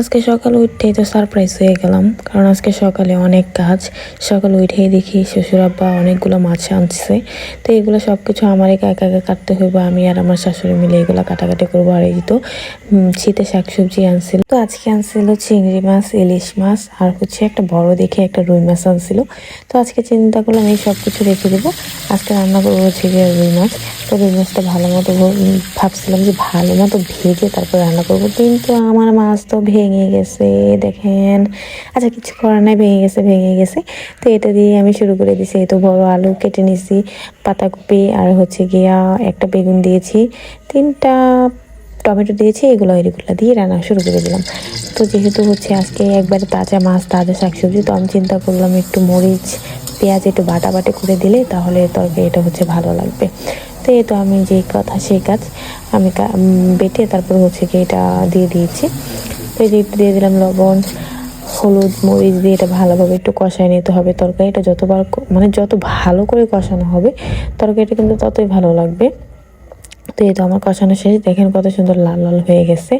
আজকে সকালে উঠতেই তো সারপ্রাইজ হয়ে গেলাম, কারণ আজকে সকালে অনেক কাজ। সকালে উঠেই দেখি শ্বশুর আব্বা অনেকগুলো মাছ আনছে। তো এগুলো সব কিছু আমার একা একা একা কাটতে হইব, আমি আর আমার শাশুড়ি মিলে এগুলো কাটাকাটি করব। আর এই তো শীতে শাকসবজি আনছিল। তো আজকে আনছিল চিংড়ি মাছ, ইলিশ মাছ, আর হচ্ছে একটা বড় দেখে একটা রুই মাছ আনছিল। তো আজকে চিন্তা করলাম এই সব কিছু রেখে দেবো। আজকে রান্না করব হচ্ছে গিয়ে রুই মাছ। তো রুই মাছটা ভালো মতো ভাবছিলাম যে ভালো মতো ভেজে তারপর রান্না করব, কিন্তু আমার মাছ তো ভেঙে গেছে, দেখেন। আচ্ছা কিছু করার নাই, ভেঙে গেছে ভেঙে গেছে। তো এটা দিয়ে আমি শুরু করে দিছি। তো বড় আলু কেটে নিছি, পাতাকপি আর হচ্ছে গিয়া একটা বেগুন দিয়েছি, তিনটা টমেটো দিয়েছি, এগুলো এগুলো দিয়ে রান্না শুরু করে দিলাম। তো যেহেতু হচ্ছে আজকে একবারে তাজা মাছ, তাজা শাকসবজি, তো আমি চিন্তা করলাম একটু মরিচ, পেঁয়াজ একটু বাটা বাটে করে দিলে তাহলে তরকারিটা হচ্ছে ভালো লাগবে। তো এই তো আমি যেই কথা, সেই কাজ আমি বেটে তারপর হচ্ছে কি এটা দিয়ে দিয়েছি। এই একটু দিয়ে দিলাম লবণ, হলুদ, মরিচ দিয়ে এটা ভালোভাবে একটু কষায় নিতে হবে। তরকারিটা যতবার মানে যত ভালো করে কষানো হবে, তরকারিটা কিন্তু ততই ভালো লাগবে। তো এই তো আমার কষানো শেষ। দেখেন কত সুন্দর লাল লাল হয়ে গেছে।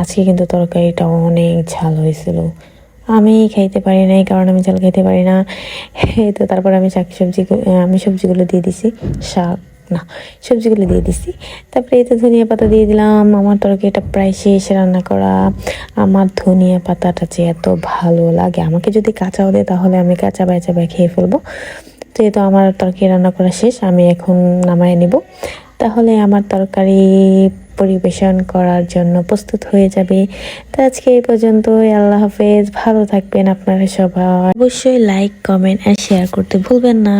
আজকে কিন্তু তরকারিটা অনেক ঝাল হয়েছিল। আমি খাইতে পারি না এই কারণে আমি ঝাল খাইতে পারি না। তো তারপর আমি শাক সবজি আমি সবজিগুলো দিয়ে দিছি। শাক না, সবজিগুলো দিয়ে দিছি। তারপরে এই তো ধনিয়া পাতা দিয়ে দিলাম। আমার তরকারিটা প্রায় শেষ রান্না করা। আমার ধনিয়া পাতাটা যে এত ভালো লাগে। আমাকে যদি কাঁচাও দেয় তাহলে আমি কাঁচা বাই চাবাই খেয়ে ফেলব। তো এই তো আমার তরকারি রান্না করা শেষ, আমি এখন নামায় নিব। তাহলে আমার তরকারি পরিবেশন করার জন্য প্রস্তুত হয়ে যাবে। তো আজকে এই পর্যন্তই। আল্লাহ হাফেজ। ভালো থাকবেন আপনারা সবাই। অবশ্যই লাইক কমেন্ট আর শেয়ার করতে ভুলবেন না।